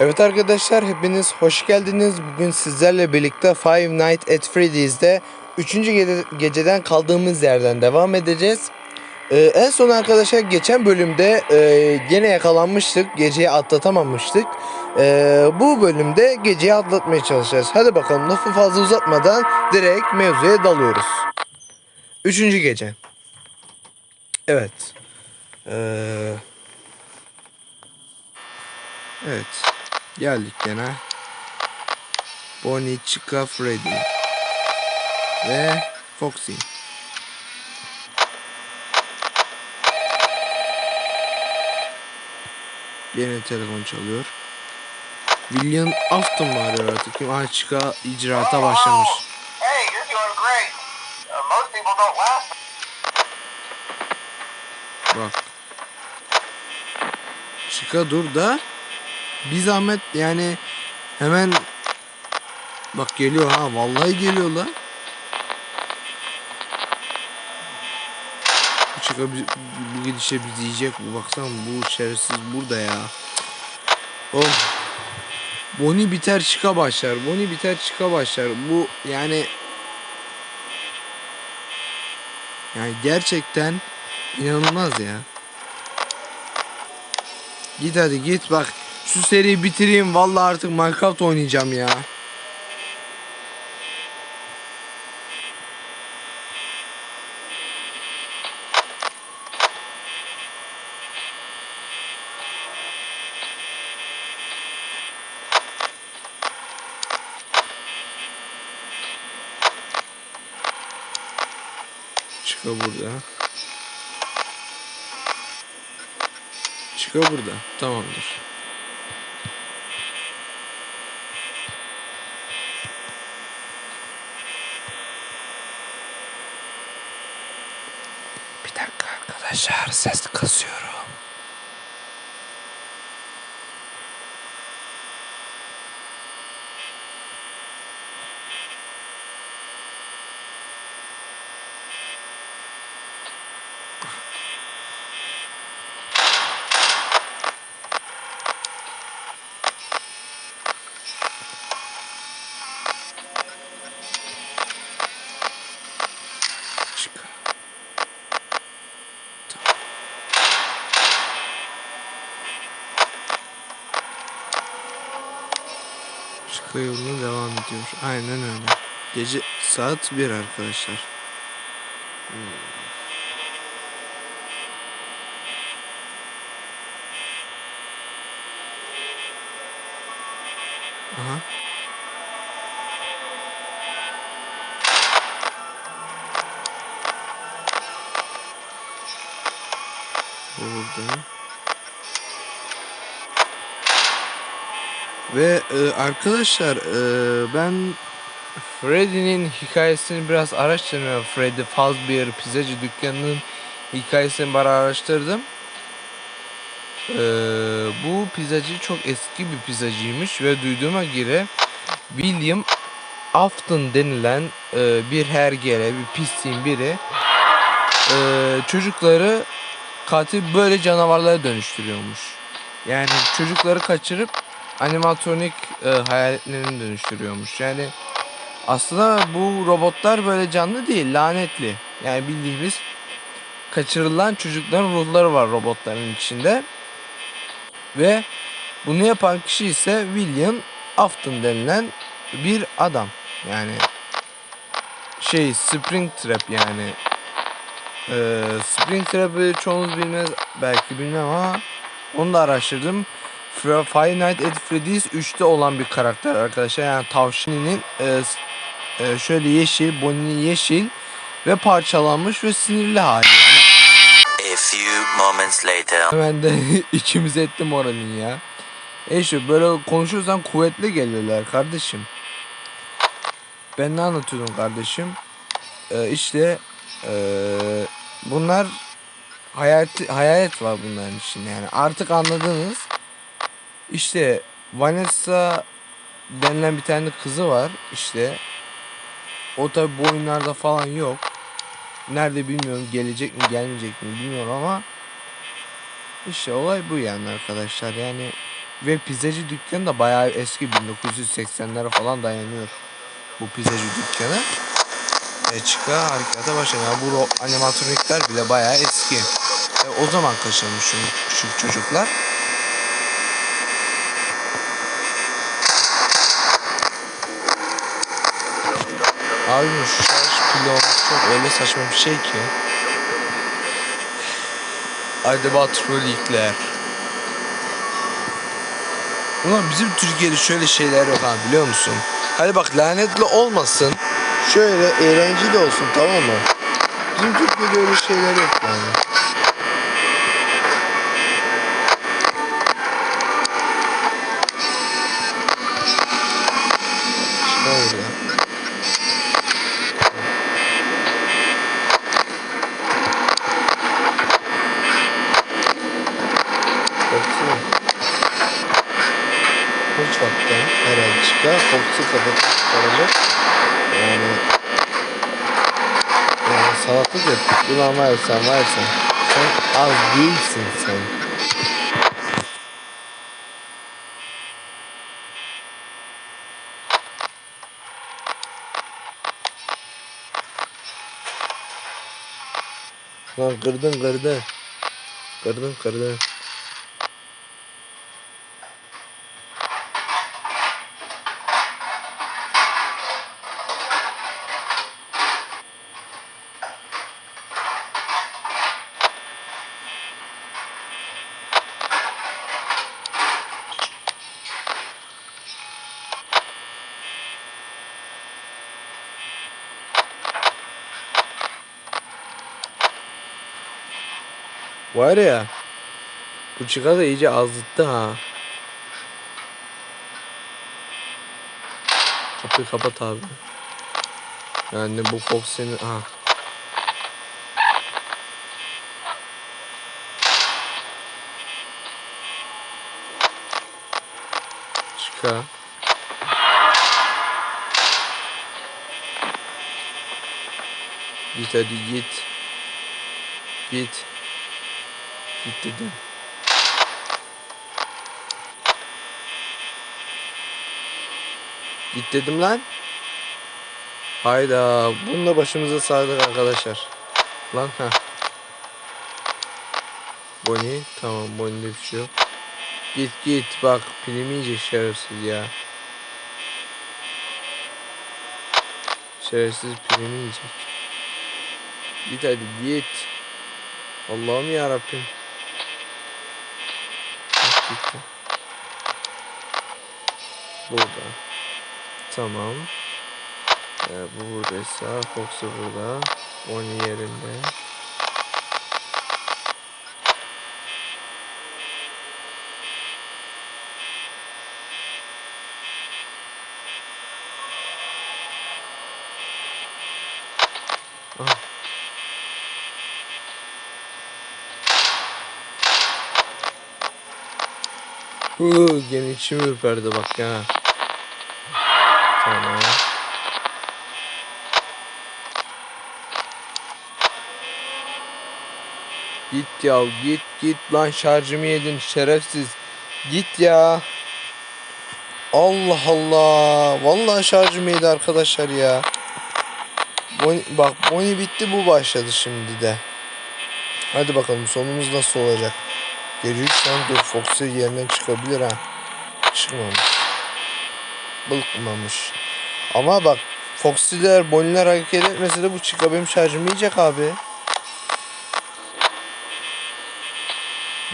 Evet arkadaşlar hepiniz hoş geldiniz. Bugün sizlerle birlikte Five Nights at Freddy's'de 3. geceden kaldığımız yerden devam edeceğiz. Ee, en son arkadaşlar geçen bölümde e, gene yakalanmıştık. Geceyi atlatamamıştık. Ee, bu bölümde geceyi atlatmaya çalışacağız. Hadi bakalım lafı fazla uzatmadan direkt mevzuya dalıyoruz. Üçüncü gece. Evet. Ee, evet. Geldik gene. Bonnie, Chica, Freddy. Ve Foxy. Yine telefon çalıyor. William Afton mu arıyor artık? Kim? Chica icraata başlamış. You're doing great. Uh. Bak. Chica dur da bir zahmet yani hemen bak geliyor ha vallahi geliyor la. Bu bi- bu gidişe bizi yiyecek bu baksana bu şerefsiz burada ya. Oh. Bonnie biter Chica başlar. Bonnie biter Chica başlar. Bu yani yani gerçekten İnanılmaz ya. Git hadi git bak. Şu seriyi bitireyim. Vallahi artık Minecraft oynayacağım ya. Çıka burada. Çıka burada. Tamamdır. Bir dakika arkadaşlar ses kasıyorum. Çıka yoluna devam ediyor. Aynen öyle. Gece saat 1 arkadaşlar. Hmm. Ve e, arkadaşlar e, ben Freddy'nin hikayesini biraz araştırmaya Freddy Fazbear pizzacı dükkanının hikayesini bana araştırdım. E, bu pizzacı çok eski bir pizzacıymış ve duyduğuma göre William Afton denilen e, bir hergele, bir pisliğin biri e, çocukları katil böyle canavarlara dönüştürüyormuş. Yani çocukları kaçırıp animatronik e, hayaletlerini dönüştürüyormuş. Yani aslında bu robotlar böyle canlı değil, lanetli. Yani bildiğimiz kaçırılan çocukların ruhları var robotların içinde. Ve bunu yapan kişi ise William Afton denilen bir adam. Yani şey Springtrap yani ee, Springtrap'ı çoğunuz bilmez belki bilmem ama onu da araştırdım. Five Nights at Freddy's 3'te olan bir karakter arkadaşlar. Yani tavşanının e, e, şöyle yeşil, Bonnie'nin yeşil ve parçalanmış ve sinirli hali. Yani A few moments later. hemen de ikimiz ettim oranın ya. E şu böyle konuşursan kuvvetli geliyorlar kardeşim. Ben ne anlatıyordum kardeşim? Ee, işte ee, bunlar hayat hayalet var bunların içinde yani artık anladınız. İşte Vanessa denilen bir tane kızı var işte. O tabi bu oyunlarda falan yok. Nerede bilmiyorum gelecek mi gelmeyecek mi bilmiyorum ama işte olay bu yani arkadaşlar yani Ve pizzacı dükkanı da bayağı eski 1980'lere falan dayanıyor. Bu pizzacı dükkanı. E çıka harekata başlıyor. Yani bu ro- animatronikler bile bayağı eski. E, o zaman kaçırmış şu küçük çocuklar. Abi bu şarj pili olması öyle saçma bir şey ki. Animatronikler. Ulan bizim Türkiye'de şöyle şeyler yok ha biliyor musun? Hadi bak lanetli olmasın. Şöyle eğlenceli olsun tamam mı? Bizim Türkiye'de öyle şeyler yok yani. Herhalde çıkar. Fox'u kapatıp çıkaracak. Yani yani salaklık ettik. Ulan var sen var sen. Sen az değilsin sen. Lan kırdın kırdın. Kırdın kırdın. Var ya. Bu çıka da iyice azıttı ha. Kapıyı kapat abi. Yani bu Fox senin... Ha. Çıka. Git hadi git. Git. Git dedim. Git dedim lan. Hayda. Bununla başımıza sardık arkadaşlar. Lan ha. Bonnie. Tamam Bonnie'de bir şey yok. Git git bak pilimi yiyecek şerefsiz ya. Şerefsiz pilimi yiyecek. Git hadi git. Allah'ım ya Rabbim. Gitti. Burada. Tamam. Ee, bu buradaysa Fox'u burada. Bonnie yerinde. Huu, gene içim ürperdi bak ya. Tamam. Git ya git git lan şarjımı yedin şerefsiz. Git ya. Allah Allah. Vallahi şarjımı yedi arkadaşlar ya. Boni, bak Boni bitti bu başladı şimdi de. Hadi bakalım sonumuz nasıl olacak. Gece 3 tane dur Fox'u yerinden çıkabilir ha. Çıkmamış. Bılkmamış. Ama bak Fox'ler Bonnie'ler hareket etmese de bu çıka benim şarjımı yiyecek abi.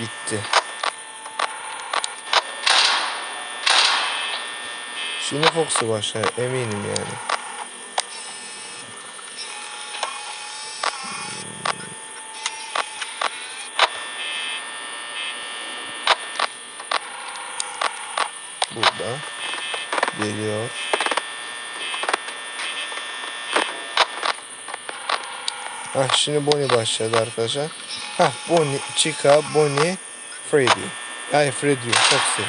Gitti. Şimdi Fox'u başlar eminim yani. Burada. Geliyor. Hah şimdi Bonnie başladı arkadaşlar. Hah Bonnie, Chica, Bonnie, Freddy. Ay Freddy. Foxy.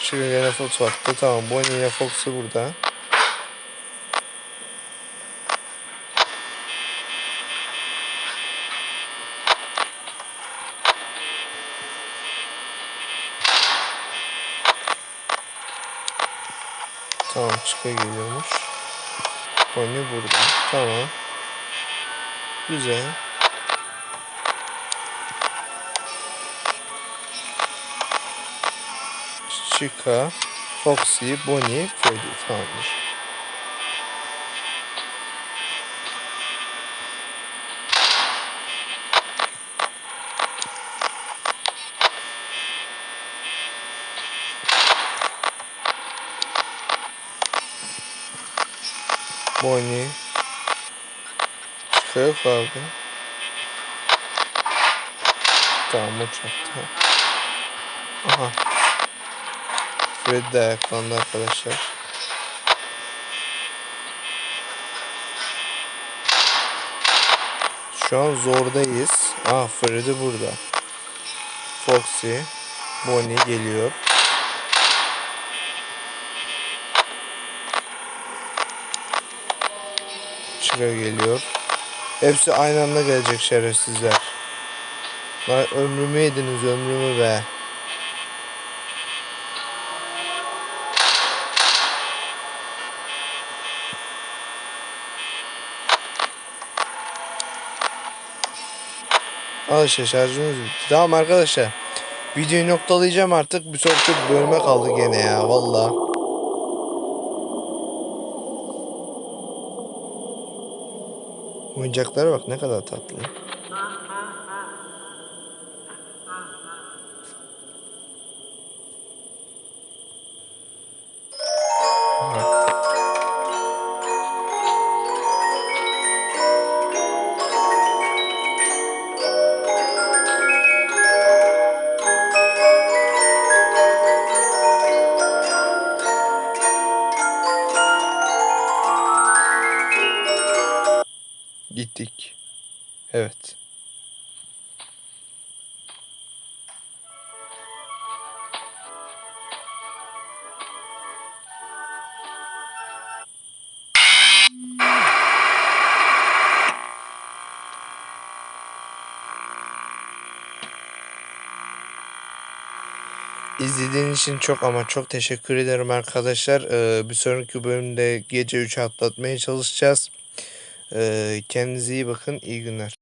Şimdi yine Fox baktı. Tamam Bonnie ile Fox'u burada. Tamam çıka geliyormuş. Bonnie burada. Tamam. Güzel. Chica, Foxy, Bonnie, Freddy. Tamamdır. Bonnie. Yok abi. Tamam o çaktı. Aha. Freddy de ayaklandı arkadaşlar. Şu an zordayız. Ah Freddy burada. Foxy. Bonnie geliyor. Çıra geliyor. Hepsi aynı anda gelecek şerefsizler. Lan ömrümü yediniz ömrümü be. Al işte şarjımız bitti. Tamam arkadaşlar. Videoyu noktalayacağım artık. Bir sonraki bölüme kaldı gene ya. Valla. Oyuncaklara bak ne kadar tatlı. İzlediğiniz için çok ama çok teşekkür ederim arkadaşlar. Ee, bir sonraki bölümde gece 3'ü atlatmaya çalışacağız. Ee, kendinize iyi bakın. İyi günler.